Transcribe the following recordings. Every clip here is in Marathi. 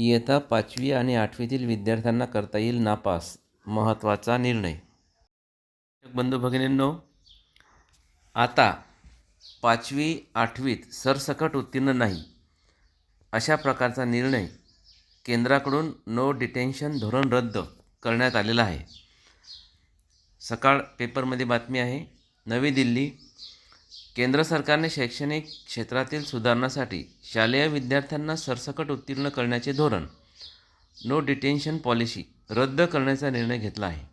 इयत्ता पाचवी आणि आठवीतील विद्यार्थ्यांना करता येईल नापास महत्त्वाचा निर्णय. बंधू भगिनींनो आता पाचवी आठवीत सरसकट उत्तीर्ण नाही अशा प्रकारचा निर्णय केंद्राकडून नो डिटेन्शन धोरण रद्द करण्यात आलेलं आहे. सकाळ पेपरमध्ये बातमी आहे नवी दिल्ली केंद्र सरकारने शैक्षणिक क्षेत्रातील सुधारणासाठी शालेय विद्यार्थ्यांना सरसकट उत्तीर्ण करण्याचे धोरण नो डिटेन्शन पॉलिसी रद्द करण्याचा निर्णय घेतला आहे.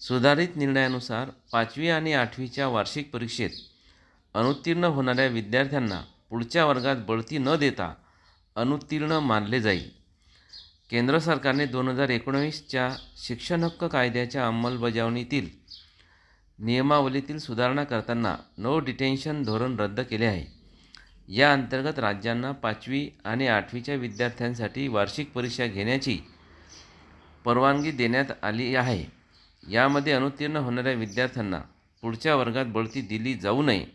सुधारित निर्णयानुसार पाचवी आणि आठवीच्या वार्षिक परीक्षेत अनुत्तीर्ण होणाऱ्या विद्यार्थ्यांना पुढच्या वर्गात बढती न देता अनुत्तीर्ण मानले जाईल. केंद्र सरकारने दोन हजार एकोणवीसच्या शिक्षण हक्क कायद्याच्या अंमलबजावणीतील नियमावलीतील सुधारणा करताना नो डिटेन्शन धोरण रद्द केले आहे. या अंतर्गत राज्यांना पाचवी आणि आठवीच्या विद्यार्थ्यांसाठी वार्षिक परीक्षा घेण्याची परवानगी देण्यात आली आहे. यामध्ये अनुत्तीर्ण होणाऱ्या विद्यार्थ्यांना पुढच्या वर्गात बढती दिली जाऊ नये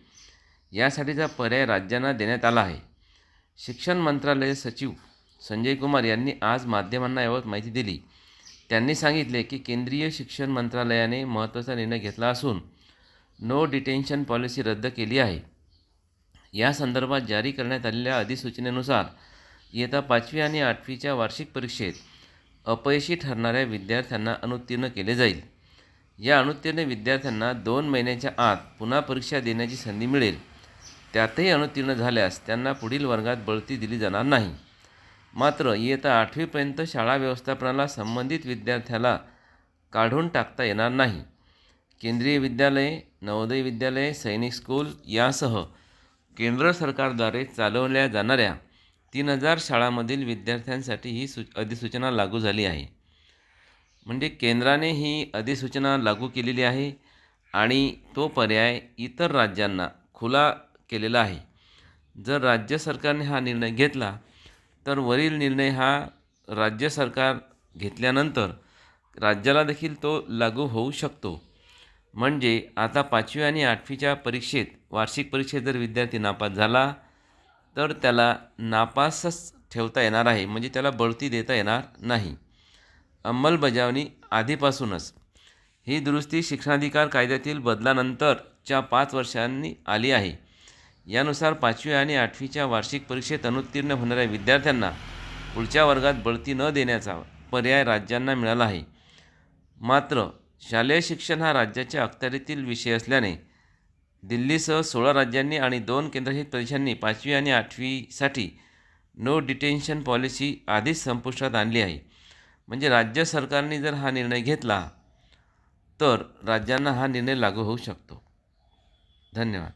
यासाठीचा पर्याय राज्यांना देण्यात आला आहे. शिक्षण मंत्रालय सचिव संजय कुमार यांनी आज माध्यमांना याबाबत माहिती दिली. त्यांनी सांगितले की केंद्रीय शिक्षण मंत्रालयाने महत्त्वाचा निर्णय घेतला असून नो डिटेन्शन पॉलिसी रद्द केली आहे. या संदर्भात जारी करण्यात आलेल्या अधिसूचनेनुसार इयत्ता पाचवी आणि आठवीच्या वार्षिक परीक्षेत अपयशी ठरणाऱ्या विद्यार्थ्यांना अनुत्तीर्ण केले जाईल. या अनुत्तीर्ण विद्यार्थ्यांना दोन महिन्याच्या आत पुन्हा परीक्षा देण्याची संधी मिळेल. त्यातही अनुत्तीर्ण झाल्यास त्यांना पुढील वर्गात बढती दिली जाणार नाही. मात्र इयत्ता आठवीपर्यंत शाळा व्यवस्थापनाला संबंधित विद्यार्थ्याला काढून टाकता येणार नाही. केंद्रीय विद्यालये नवोदय विद्यालये सैनिक स्कूल यासह केंद्र सरकारद्वारे चालवल्या जाणाऱ्या तीन हजार शाळांमधील विद्यार्थ्यांसाठी ही सू अधिसूचना लागू झाली आहे. म्हणजे केंद्राने ही अधिसूचना लागू केलेली आहे आणि तो पर्याय इतर राज्यांना खुला केलेला आहे. जर राज्य सरकारने हा निर्णय घेतला तर वरील निर्णय हा राज्य सरकार घेतल्यानंतर राज्याला देखील तो लागू होऊ शकतो. म्हणजे आता पाचवी आणि आठवीच्या परीक्षेत वार्षिक परीक्षेत जर विद्यार्थी नापास झाला तर त्याला नापासच ठेवता येणार आहे. म्हणजे त्याला बढती देता येणार नाही. अंमलबजावणी आधीपासूनच. ही दुरुस्ती शिक्षणाधिकार कायद्यातील बदलानंतरच्या पाच वर्षांनी आली आहे. यानुसार पाचवी आणि आठवीच्या वार्षिक परीक्षेत अनुत्तीर्ण होणाऱ्या विद्यार्थ्यांना पुढच्या वर्गात बढती न देण्याचा पर्याय राज्यांना मिळाला आहे. मात्र शालेय शिक्षण हा राज्याच्या अखत्यारीतील विषय असल्याने दिल्लीसह सोळा राज्यांनी आणि दोन केंद्रशासित प्रदेशांनी पाचवी आणि आठवीसाठी नो डिटेन्शन पॉलिसी आधीच संपुष्टात आणली आहे. म्हणजे राज्य सरकारने जर हा निर्णय घेतला तर राज्यांना हा निर्णय लागू होऊ शकतो. धन्यवाद.